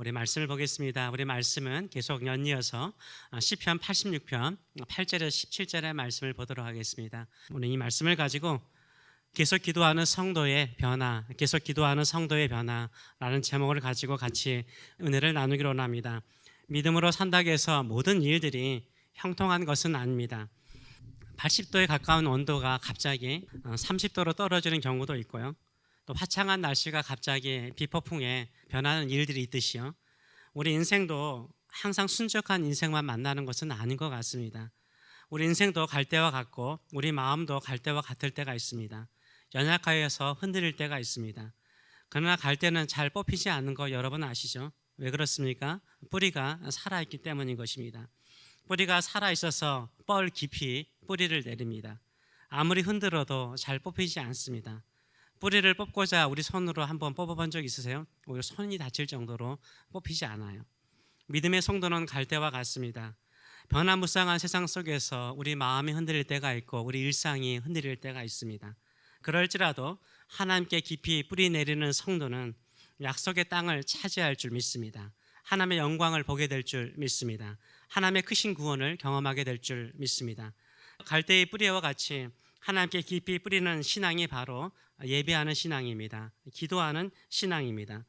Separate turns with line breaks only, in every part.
우리 말씀을 보겠습니다. 우리 말씀은 계속 연이어서 어, 시편 86편 8절에서 17절의 말씀을 보도록 하겠습니다. 오늘 이 말씀을 가지고 계속 기도하는 성도의 변화, 계속 기도하는 성도의 변화라는 제목을 가지고 같이 은혜를 나누기로 합니다. 믿음으로 산다고 해서 모든 일들이 형통한 것은 아닙니다. 80도에 가까운 온도가 갑자기 30도로 떨어지는 경우도 있고요. 또 화창한 날씨가 갑자기 비폭풍에 변하는 일들이 있듯이요. 우리 인생도 항상 순적한 인생만 만나는 것은 아닌 것 같습니다. 우리 인생도 갈 때와 같고 우리 마음도 갈 때와 같을 때가 있습니다. 연약하여서 흔들릴 때가 있습니다. 그러나 갈 때는 잘 뽑히지 않는 거 여러분 아시죠? 왜 그렇습니까? 뿌리가 살아있기 때문인 것입니다. 뿌리가 살아있어서 뻘 깊이 뿌리를 내립니다. 아무리 흔들어도 잘 뽑히지 않습니다. 뿌리를 뽑고자 우리 손으로 한번 뽑아본 적 있으세요? 오히려 손이 다칠 정도로 뽑히지 않아요. 믿음의 성도는 갈 때와 같습니다. 변화무쌍한 세상 속에서 우리 마음이 흔들릴 때가 있고 우리 일상이 흔들릴 때가 있습니다. 그럴지라도 하나님께 깊이 뿌리 내리는 성도는 약속의 땅을 차지할 줄 믿습니다. 하나님의 영광을 보게 될 줄 믿습니다. 하나님의 크신 구원을 경험하게 될 줄 믿습니다. 갈대의 뿌리와 같이 하나님께 깊이 뿌리는 신앙이 바로 예배하는 신앙입니다. 기도하는 신앙입니다.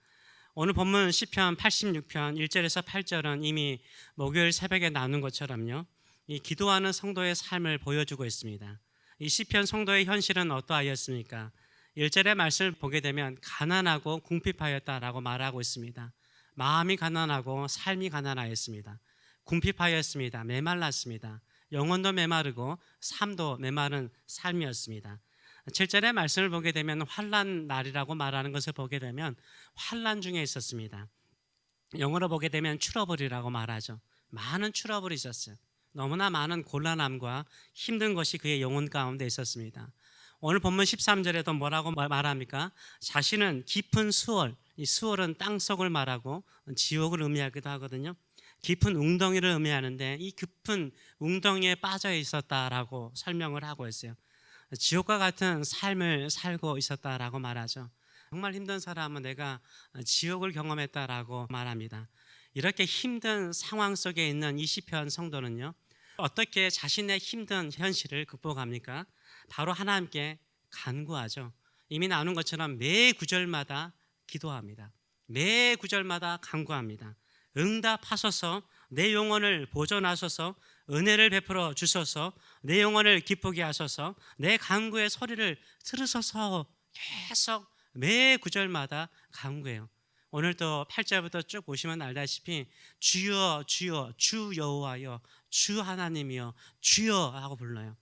오늘 본문 시편 86편 1절에서 8절은 이미 목요일 새벽에 나눈 것처럼요. 이 기도하는 성도의 삶을 보여주고 있습니다. 이 시편 성도의 현실은 어떠하였습니까? 1절의 말씀을 보게 되면 가난하고 궁핍하였다라고 말하고 있습니다. 마음이 가난하고 삶이 가난하였습니다. 궁핍하였습니다. 메말랐습니다. 영혼도 메마르고 삶도 메마른 삶이었습니다. 7절의 말씀을 보게 되면 환란 날이라고 말하는 것을 보게 되면 환란 중에 있었습니다. 영어로 보게 되면 트러블이라고 말하죠. 많은 트러블이 있었어요. 너무나 많은 곤란함과 힘든 것이 그의 영혼 가운데 있었습니다. 오늘 본문 13절에도 뭐라고 말합니까? 자신은 깊은 수월, 이 수월은 땅속을 말하고 지옥을 의미하기도 하거든요. 깊은 웅덩이를 의미하는데 이 깊은 웅덩이에 빠져 있었다라고 설명을 하고 있어요. 지옥과 같은 삶을 살고 있었다라고 말하죠. 정말 힘든 사람은 내가 지옥을 경험했다라고 말합니다. 이렇게 힘든 상황 속에 있는 이 시편 성도는요. 어떻게 자신의 힘든 현실을 극복합니까? 바로 하나님께 간구하죠. 이미 나눈 것처럼 매 구절마다 기도합니다. 매 구절마다 간구합니다. 응답하소서 내 영혼을 보존하소서 은혜를 베풀어 주소서 내 영혼을 기쁘게 하소서 내 간구의 소리를 들으소서 계속 매 구절마다 간구해요. 오늘도 8절부터 쭉 보시면 알다시피 주여 주여 주 여호와여 주 하나님이여 주여 하고 불러요.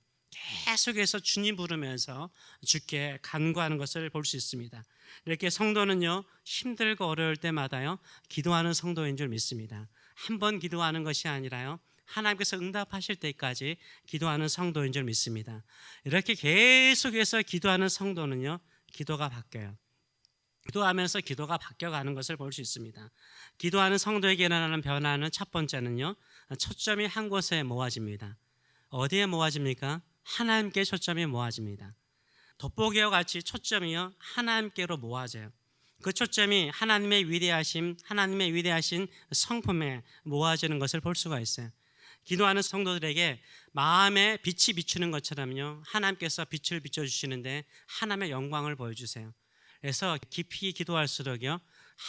계속해서 주님 부르면서 주께 간구하는 것을 볼 수 있습니다. 이렇게 성도는요 힘들고 어려울 때마다요 기도하는 성도인 줄 믿습니다. 한 번 기도하는 것이 아니라요 하나님께서 응답하실 때까지 기도하는 성도인 줄 믿습니다. 이렇게 계속해서 기도하는 성도는요 기도가 바뀌어요. 기도하면서 기도가 바뀌어가는 것을 볼 수 있습니다. 기도하는 성도에게 일어나는 변화는 첫 번째는요 초점이 한 곳에 모아집니다. 어디에 모아집니까? 하나님께 초점이 모아집니다. 돋보기와 같이 초점이요 하나님께로 모아져요. 그 초점이 하나님의 위대하심, 하나님의 위대하신 성품에 모아지는 것을 볼 수가 있어요. 기도하는 성도들에게 마음에 빛이 비추는 것처럼요 하나님께서 빛을 비춰 주시는데 하나님의 영광을 보여 주세요. 그래서 깊이 기도할수록요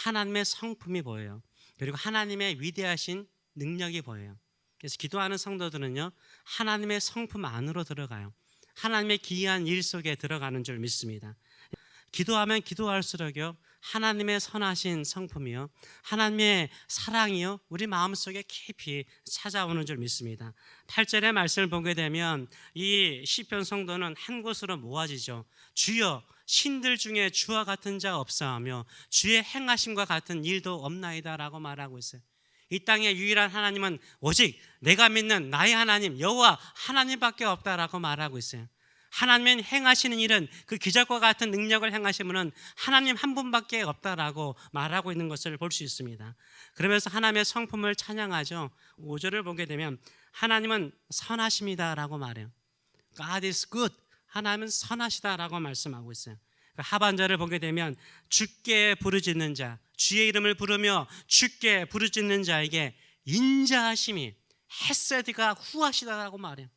하나님의 성품이 보여요. 그리고 하나님의 위대하신 능력이 보여요. 그래서 기도하는 성도들은요 하나님의 성품 안으로 들어가요. 하나님의 기이한 일 속에 들어가는 줄 믿습니다. 기도하면 기도할수록요 하나님의 선하신 성품이요 하나님의 사랑이요 우리 마음속에 깊이 찾아오는 줄 믿습니다. 8절의 말씀을 보게 되면 이 시편 성도는 한 곳으로 모아지죠. 주여 신들 중에 주와 같은 자 없사하며 주의 행하심과 같은 일도 없나이다라고 말하고 있어요. 이 땅의 유일한 하나님은 오직 내가 믿는 나의 하나님 여호와 하나님밖에 없다라고 말하고 있어요. 하나님은 행하시는 일은 그 기적과 같은 능력을 행하시면은 하나님 한 분밖에 없다라고 말하고 있는 것을 볼 수 있습니다. 그러면서 하나님의 성품을 찬양하죠. 5절을 보게 되면 하나님은 선하십니다라고 말해요. God is good. 하나님은 선하시다라고 말씀하고 있어요. 하반절을 보게 되면 주께 부르짖는 자, 주의 이름을 부르며 주께 부르짖는 자에게 인자하심이 헤세드가 후하시다라고 말해요.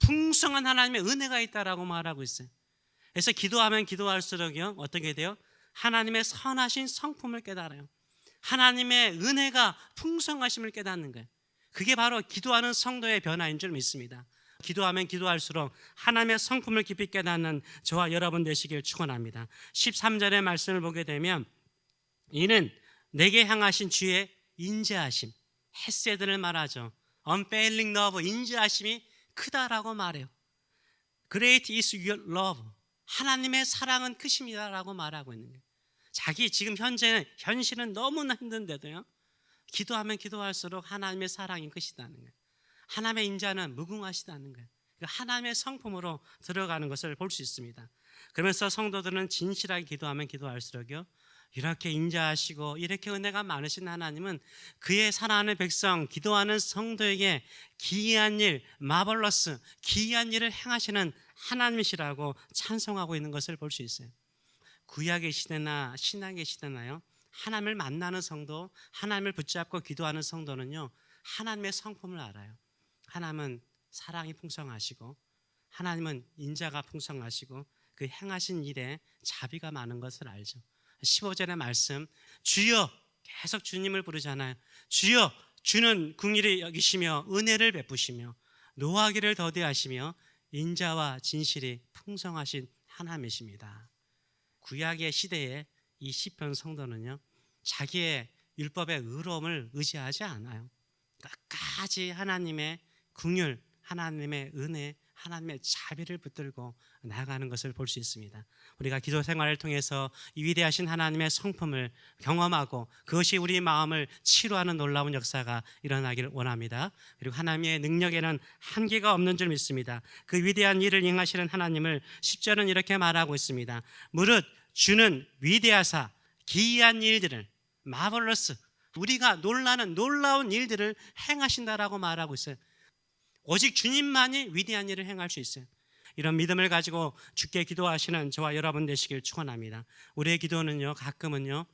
풍성한 하나님의 은혜가 있다라고 말하고 있어요. 그래서 기도하면 기도할수록요 어떻게 돼요? 하나님의 선하신 성품을 깨달아요. 하나님의 은혜가 풍성하심을 깨닫는 거예요. 그게 바로 기도하는 성도의 변화인 줄 믿습니다. 기도하면 기도할수록 하나님의 성품을 깊이 깨닫는 저와 여러분 되시길 축원합니다. 13절의 말씀을 보게 되면 이는 내게 향하신 주의 인자하심, 헤세드를 말하죠. unfailing love, 인자하심이 크다라고 말해요. Great is your love. 하나님의 사랑은 크십니다라고 말하고 있는 거예요. 자기 지금 현재 현실은 너무나 힘든데도요. 기도하면 기도할수록 하나님의 사랑이 크시다는 거예요. 하나님의 인자는 무궁하시다는 거예요. 하나님의 성품으로 들어가는 것을 볼 수 있습니다. 그러면서 성도들은 진실하게 기도하면 기도할수록요. 이렇게 인자하시고 이렇게 은혜가 많으신 하나님은 그의 사랑하는 백성, 기도하는 성도에게 기이한 일, 마벌러스, 기이한 일을 행하시는 하나님이시라고 찬송하고 있는 것을 볼 수 있어요. 구약의 시대나 신약의 시대나요. 하나님을 만나는 성도, 하나님을 붙잡고 기도하는 성도는요. 하나님의 성품을 알아요. 하나님은 사랑이 풍성하시고 하나님은 인자가 풍성하시고 그 행하신 일에 자비가 많은 것을 알죠. 15절의 말씀 주여 계속 주님을 부르잖아요. 주여 주는 궁일을 여기시며 은혜를 베푸시며 노하기를 더디하시며 인자와 진실이 풍성하신 하나님이십니다. 구약의 시대에 이 시편 성도는요. 자기의 율법의 의로움을 의지하지 않아요. 끝까지 하나님의 궁율, 하나님의 은혜, 하나님의 자비를 붙들고 나아가는 것을 볼 수 있습니다. 우리가 기도 생활을 통해서 이 위대하신 하나님의 성품을 경험하고 그것이 우리 마음을 치료하는 놀라운 역사가 일어나기를 원합니다. 그리고 하나님의 능력에는 한계가 없는 줄 믿습니다. 그 위대한 일을 행하시는 하나님을 10절은 이렇게 말하고 있습니다. 무릇 주는 위대하사 기이한 일들을 마블러스 우리가 놀라는 놀라운 일들을 행하신다라고 말하고 있어요. 오직 주님만이 위대한 일을 행할 수 있어요. 이런 믿음을 가지고 주께 기도하시는 저와 여러분 되시길 축원합니다. 우리의 기도는요 가끔은요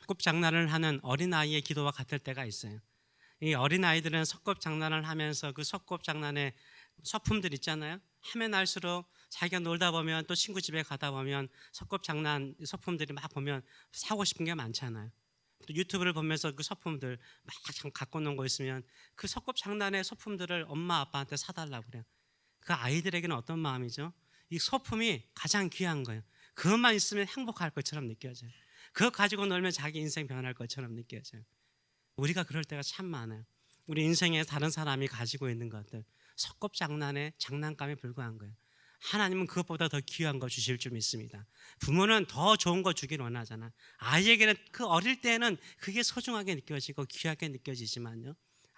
석급 장난을 하는 어린 아이의 기도와 같을 때가 있어요. 이 어린 아이들은 석급 장난을 하면서 그 석급 장난에 소품들 있잖아요. 하면 할수록 자기가 놀다 보면 또 친구 집에 가다 보면 석급 장난 소품들이 막 보면 사고 싶은 게 많잖아요. 또 유튜브를 보면서 그 소품들 막 갖고 놓은 거 있으면 그 석급 장난의 소품들을 엄마 아빠한테 사달라고 그래요. 그 아이들에게는 어떤 마음이죠? 이 소품이 가장 귀한 거예요. 그것만 있으면 행복할 것처럼 느껴져요. 그거 가지고 놀면 자기 인생 변할 것처럼 느껴져요. 우리가 그럴 때가 참 많아요. 우리 인생에 다른 사람이 가지고 있는 것들, 석급 장난에 장난감에 불과한 거예요. 하나님은 그것보다 더 귀한 거 주실 줄 믿습니다. 부모는 더 좋은 거 주길 원하잖아. 아이에게는 그 어릴 때는 그게 소중하게 느껴지고 귀하게 느껴지지만요.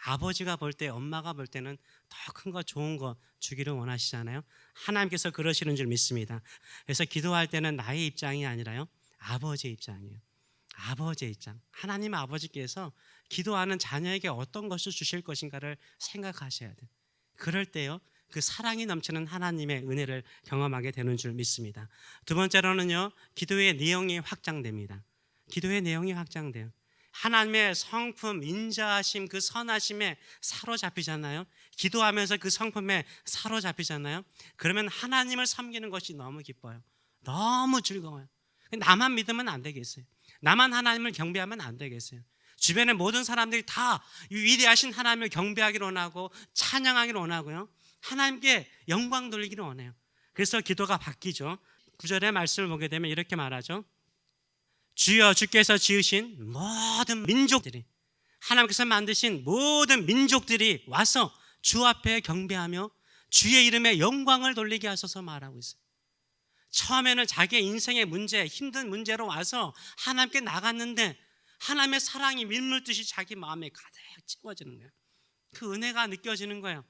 아버지가 볼 때, 엄마가 볼 때는 더 큰 거, 좋은 거 주기를 원하시잖아요. 하나님께서 그러시는 줄 믿습니다. 그래서 기도할 때는 나의 입장이 아니라요. 아버지의 입장이에요. 아버지의 입장. 하나님 아버지께서 기도하는 자녀에게 어떤 것을 주실 것인가를 생각하셔야 돼요. 그럴 때요. 그 사랑이 넘치는 하나님의 은혜를 경험하게 되는 줄 믿습니다. 두 번째로는요, 기도의 내용이 확장됩니다. 기도의 내용이 확장돼요. 하나님의 성품, 인자하심, 그 선하심에 사로잡히잖아요. 기도하면서 그 성품에 사로잡히잖아요. 그러면 하나님을 섬기는 것이 너무 기뻐요. 너무 즐거워요. 나만 믿으면 안 되겠어요. 나만 하나님을 경배하면 안 되겠어요. 주변의 모든 사람들이 다 위대하신 하나님을 경배하기를 원하고 찬양하기를 원하고요. 하나님께 영광 돌리기를 원해요. 그래서 기도가 바뀌죠. 구절의 말씀을 보게 되면 이렇게 말하죠. 주여 주께서 지으신 모든 민족들이 하나님께서 만드신 모든 민족들이 와서 주 앞에 경배하며 주의 이름에 영광을 돌리게 하소서 말하고 있어요. 처음에는 자기의 인생의 문제, 힘든 문제로 와서 하나님께 나갔는데 하나님의 사랑이 밀물듯이 자기 마음에 가득 채워지는 거예요. 그 은혜가 느껴지는 거예요.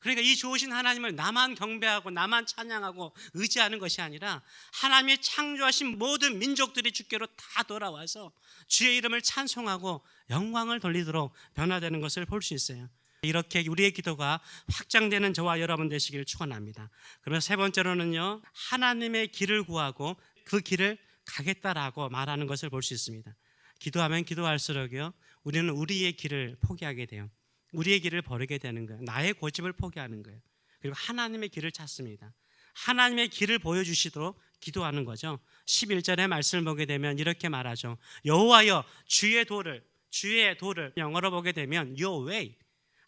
그러니까 이 좋으신 하나님을 나만 경배하고 나만 찬양하고 의지하는 것이 아니라 하나님의 창조하신 모든 민족들이 주께로 다 돌아와서 주의 이름을 찬송하고 영광을 돌리도록 변화되는 것을 볼 수 있어요. 이렇게 우리의 기도가 확장되는 저와 여러분 되시기를 축원합니다. 그러면 세 번째로는요. 하나님의 길을 구하고 그 길을 가겠다라고 말하는 것을 볼 수 있습니다. 기도하면 기도할수록요. 우리는 우리의 길을 포기하게 돼요. 우리의 길을 버리게 되는 거예요. 나의 고집을 포기하는 거예요. 그리고 하나님의 길을 찾습니다. 하나님의 길을 보여주시도록 기도하는 거죠. 11절의 말씀을 보게 되면 이렇게 말하죠. 여호와여 주의 도를 주의 도를 영어로 보게 되면 your way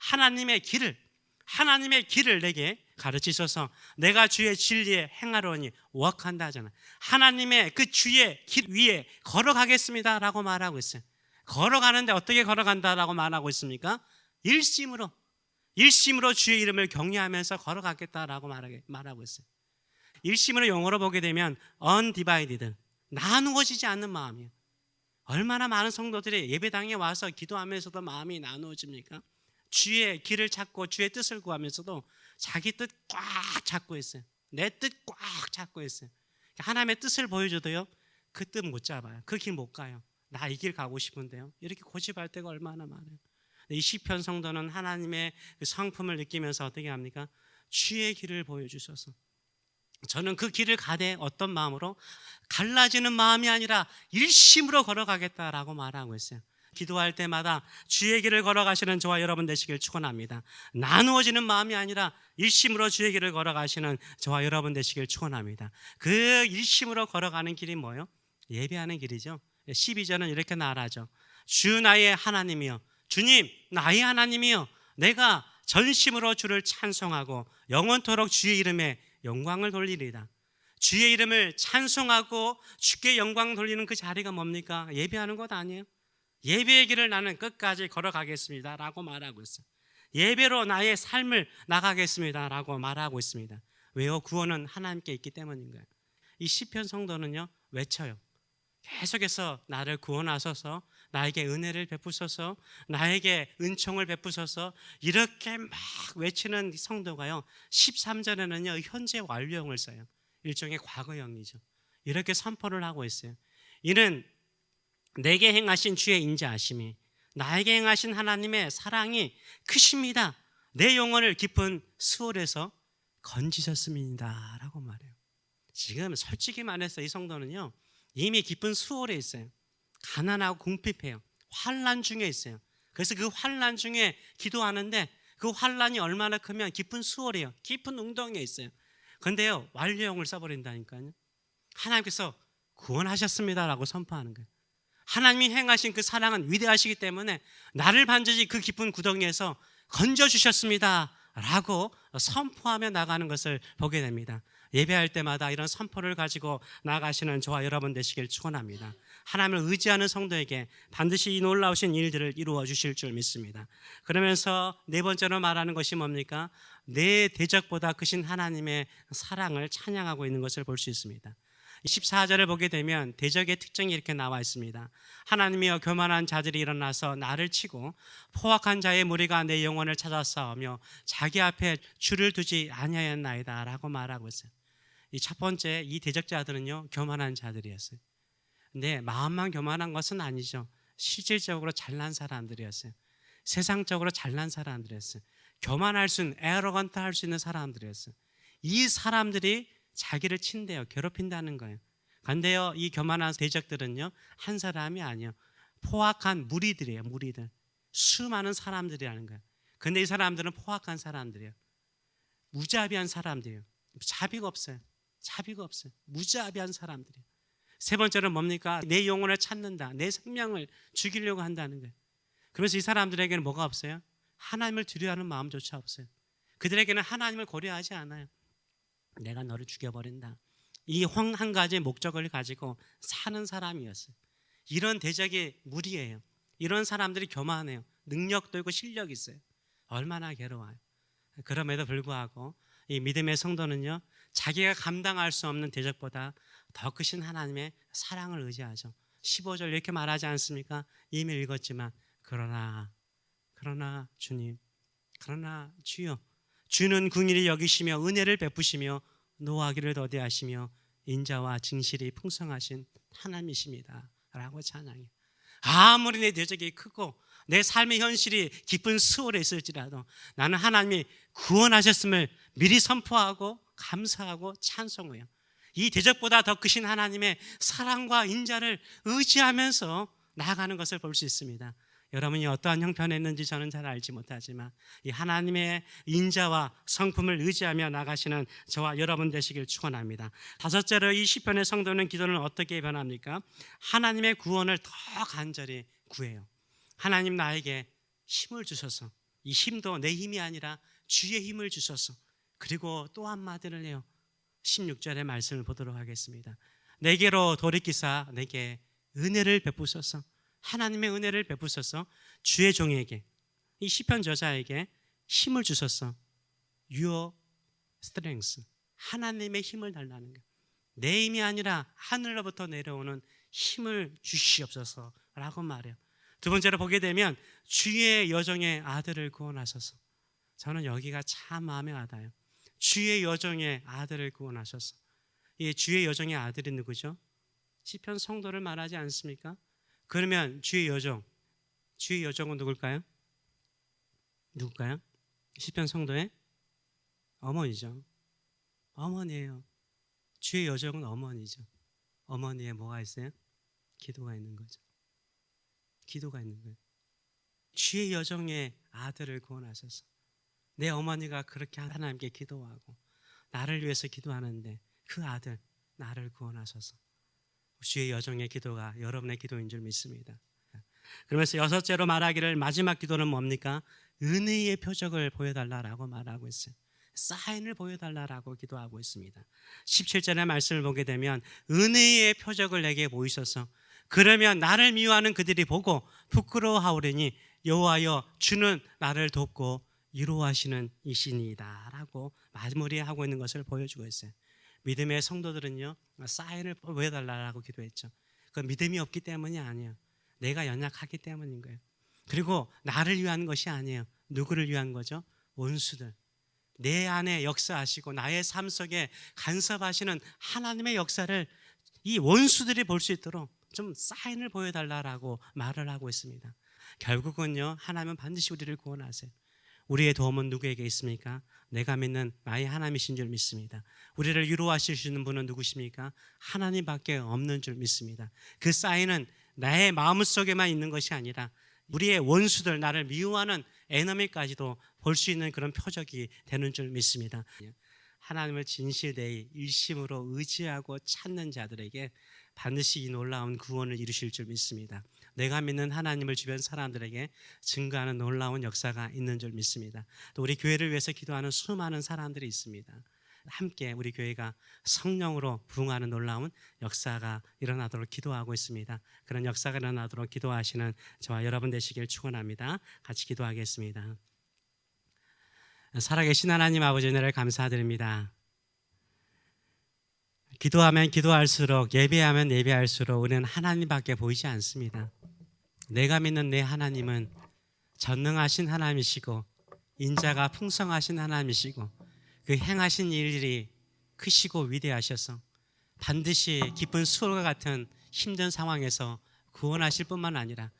하나님의 길을 하나님의 길을 내게 가르치셔서 내가 주의 진리에 행하려니 워크한다 하잖아. 하나님의 그 주의 길 위에 걸어가겠습니다라고 말하고 있어요. 걸어가는데 어떻게 걸어간다라고 말하고 있습니까? 일심으로 일심으로 주의 이름을 경외하면서 걸어가겠다라고 말하게- 말하고 있어요. 일심으로 영어로 보게 되면 undivided 나누어지지 않는 마음이에요. 얼마나 많은 성도들이 예배당에 와서 기도하면서도 마음이 나누어집니까? 주의 길을 찾고 주의 뜻을 구하면서도 자기 뜻 꽉 잡고 있어요. 내 뜻 꽉 잡고 있어요. 하나님의 뜻을 보여줘도요. 그 뜻 못 잡아요. 그 길 못 가요. 나 이 길 가고 싶은데요. 이렇게 고집할 때가 얼마나 많아요. 이 시편 성도는 하나님의 그 성품을 느끼면서 어떻게 합니까? 주의 길을 보여주셔서 저는 그 길을 가되 어떤 마음으로 갈라지는 마음이 아니라 일심으로 걸어가겠다라고 말하고 있어요. 기도할 때마다 주의 길을 걸어가시는 저와 여러분 되시길 축원합니다. 나누어지는 마음이 아니라 일심으로 주의 길을 걸어가시는 저와 여러분 되시길 축원합니다. 그 일심으로 걸어가는 길이 뭐요? 예배하는 길이죠. 12절은 이렇게 말하죠. 주 나의 하나님이여 주님 나의 하나님이여 내가 전심으로 주를 찬송하고 영원토록 주의 이름에 영광을 돌리리다. 주의 이름을 찬송하고 주께 영광 돌리는 그 자리가 뭡니까? 예배하는 것 아니에요? 예배의 길을 나는 끝까지 걸어가겠습니다. 라고 말하고 있어요. 예배로 나의 삶을 나가겠습니다. 라고 말하고 있습니다. 왜요? 구원은 하나님께 있기 때문인 거예요. 이 시편 성도는요, 외쳐요. 계속해서 나를 구원하셔서 나에게 은혜를 베푸셔서 나에게 은총을 베푸셔서 이렇게 막 외치는 성도가요. 13절에는요. 현재 완료형을 써요. 일종의 과거형이죠. 이렇게 선포를 하고 있어요. 이는 내게 행하신 주의 인자하심이 나에게 행하신 하나님의 사랑이 크십니다. 내 영혼을 깊은 수월에서 건지셨습니다 라고 말해요. 지금 솔직히 말해서 이 성도는요. 이미 깊은 수월에 있어요. 가난하고 궁핍해요. 환란 중에 있어요. 그래서 그 환란 중에 기도하는데 그 환란이 얼마나 크면 깊은 수월이에요. 깊은 웅덩이에 있어요. 근데요 완료형을 써버린다니까요. 하나님께서 구원하셨습니다라고 선포하는 거예요. 하나님이 행하신 그 사랑은 위대하시기 때문에 나를 반드시 그 깊은 구덩이에서 건져 주셨습니다라고 선포하며 나가는 것을 보게 됩니다. 예배할 때마다 이런 선포를 가지고 나가시는 저와 여러분 되시길 축원합니다. 하나님을 의지하는 성도에게 반드시 이 놀라우신 일들을 이루어 주실 줄 믿습니다. 그러면서 네 번째로 말하는 것이 뭡니까? 내 대적보다 크신 하나님의 사랑을 찬양하고 있는 것을 볼 수 있습니다. 14절을 보게 되면 대적의 특징이 이렇게 나와 있습니다. 하나님이여 교만한 자들이 일어나서 나를 치고 포악한 자의 무리가 내 영혼을 찾아 싸우며 자기 앞에 줄을 두지 아니하였나이다라고 말하고 있어요. 이 첫 번째 이 대적자들은요 교만한 자들이었어요. 근데 마음만 교만한 것은 아니죠. 실질적으로 잘난 사람들이었어요. 세상적으로 잘난 사람들이었어요. 교만할 수 있는 에러건트 할 수 있는 사람들이었어요. 이 사람들이 자기를 친대요. 괴롭힌다는 거예요. 근데요, 이 교만한 대적들은요, 한 사람이 아니요. 포악한 무리들이에요, 무리들. 수많은 사람들이라는 거예요. 근데 이 사람들은 포악한 사람들이에요. 무자비한 사람들이에요. 자비가 없어요. 자비가 없어요. 무자비한 사람들이에요. 세 번째는 뭡니까? 내 영혼을 찾는다. 내 생명을 죽이려고 한다는 거예요. 그래서 이 사람들에게는 뭐가 없어요? 하나님을 두려워하는 마음조차 없어요. 그들에게는 하나님을 고려하지 않아요. 내가 너를 죽여버린다. 이 한 가지의 목적을 가지고 사는 사람이었어요. 이런 대적의 무리예요. 이런 사람들이 교만해요. 능력도 있고 실력이 있어요. 얼마나 괴로워요. 그럼에도 불구하고 이 믿음의 성도는요. 자기가 감당할 수 없는 대적보다 더 크신 하나님의 사랑을 의지하죠. 15절 이렇게 말하지 않습니까? 이미 읽었지만 그러나 그러나 주님 그러나 주여 주는 궁일이 여기시며 은혜를 베푸시며 노하기를 더디하시며 인자와 진실이 풍성하신 하나님이십니다. 라고 찬양해. 아무리 내 대적이 크고 내 삶의 현실이 깊은 수월에 있을지라도 나는 하나님이 구원하셨음을 미리 선포하고 감사하고 찬송해요. 이 대적보다 더 크신 하나님의 사랑과 인자를 의지하면서 나아가는 것을 볼 수 있습니다. 여러분이 어떠한 형편에 있는지 저는 잘 알지 못하지만 이 하나님의 인자와 성품을 의지하며 나가시는 저와 여러분 되시길 축원합니다. 다섯째로 이 시편의 성도는 기도는 어떻게 변합니까? 하나님의 구원을 더 간절히 구해요. 하나님 나에게 힘을 주셔서 이 힘도 내 힘이 아니라 주의 힘을 주셔서 그리고 또 한마디를 해요. 16절의 말씀을 보도록 하겠습니다. 내게로 돌이키사 내게 은혜를 베푸소서. 하나님의 은혜를 베푸소서. 주의 종에게 이 시편 저자에게 힘을 주셔서 your strength 하나님의 힘을 달라는 것. 내 힘이 아니라 하늘로부터 내려오는 힘을 주시옵소서라고 말해요. 두 번째로 보게 되면 주의 여정의 아들을 구원하셔서 저는 여기가 참 마음에 와닿아요. 주의 여정의 아들을 구원하셔서 이 주의 여정의 아들이 누구죠? 시편 성도를 말하지 않습니까? 그러면 주의 여정, 주의 여정은 누굴까요? 누굴까요? 시편 성도의 어머니죠. 어머니예요. 주의 여정은 어머니죠. 어머니에 뭐가 있어요? 기도가 있는 거죠. 기도가 있는 거예요. 주의 여정의 아들을 구원하셔서 내 어머니가 그렇게 하나님께 기도하고 나를 위해서 기도하는데 그 아들 나를 구원하셔서 주의 여정의 기도가 여러분의 기도인 줄 믿습니다. 그러면서 여섯째로 말하기를 마지막 기도는 뭡니까? 은혜의 표적을 보여달라라고 말하고 있어요. 사인을 보여달라라고 기도하고 있습니다. 17절의 말씀을 보게 되면 은혜의 표적을 내게 보이셔서 그러면 나를 미워하는 그들이 보고 부끄러워하오리니 여호와여 주는 나를 돕고 이루하시는 이신이다라고 마무리하고 있는 것을 보여주고 있어요. 믿음의 성도들은요 사인을 보여달라고 기도했죠. 그 믿음이 없기 때문이 아니에요. 내가 연약하기 때문인 거예요. 그리고 나를 위한 것이 아니에요. 누구를 위한 거죠? 원수들. 내 안에 역사하시고 나의 삶 속에 간섭하시는 하나님의 역사를 이 원수들이 볼 수 있도록 좀 사인을 보여달라라고 말을 하고 있습니다. 결국은요 하나님은 반드시 우리를 구원하세요. 우리의 도움은 누구에게 있습니까? 내가 믿는 나의 하나님이신 줄 믿습니다. 우리를 있는 분은 누구십니까? 하나님밖에 없는 줄 믿습니다. 그 사인은 나의 마음속에만 있는 것이 아니라 우리의 원수들 나를 미워하는 에너미까지도 볼 수 있는 그런 표적이 되는 줄 믿습니다. 하나님을 진실되이 일심으로 의지하고 찾는 자들에게 반드시 이 놀라운 구원을 이루실 줄 믿습니다. 내가 믿는 하나님을 주변 사람들에게 증거하는 놀라운 역사가 있는 줄 믿습니다. 또 우리 교회를 위해서 기도하는 수많은 사람들이 있습니다. 함께 우리 교회가 성령으로 부흥하는 놀라운 역사가 일어나도록 기도하고 있습니다. 그런 역사가 일어나도록 기도하시는 저와 여러분 되시길 축원합니다. 같이 기도하겠습니다. 살아계신 하나님 아버지 은혜를 감사드립니다. 기도하면 기도할수록 예배하면 예배할수록 우리는 하나님밖에 보이지 않습니다. 내가 믿는 내 하나님은 전능하신 하나님이시고 인자가 풍성하신 하나님이시고 그 행하신 일들이 크시고 위대하셔서 반드시 기쁜 수월과 같은 힘든 상황에서 구원하실 뿐만 아니라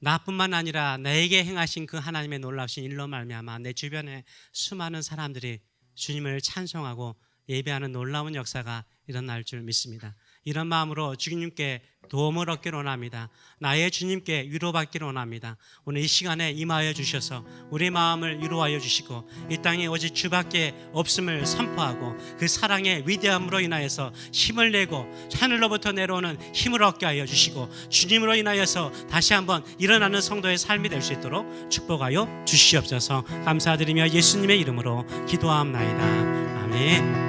나뿐만 아니라 나에게 행하신 그 하나님의 놀라우신 일로 말미암아 내 주변에 수많은 사람들이 주님을 찬송하고 예배하는 놀라운 역사가 일어날 줄 믿습니다. 이런 마음으로 주님께 도움을 얻기를 원합니다. 나의 주님께 위로받기를 원합니다. 오늘 이 시간에 임하여 주셔서 우리 마음을 위로하여 주시고 이 땅에 오직 주밖에 없음을 선포하고 그 사랑의 위대함으로 인하여서 힘을 내고 하늘로부터 내려오는 힘을 얻게 하여 주시고 주님으로 인하여서 다시 한번 일어나는 성도의 삶이 될 수 있도록 축복하여 주시옵소서 감사드리며 예수님의 이름으로 기도함나이다. 아멘.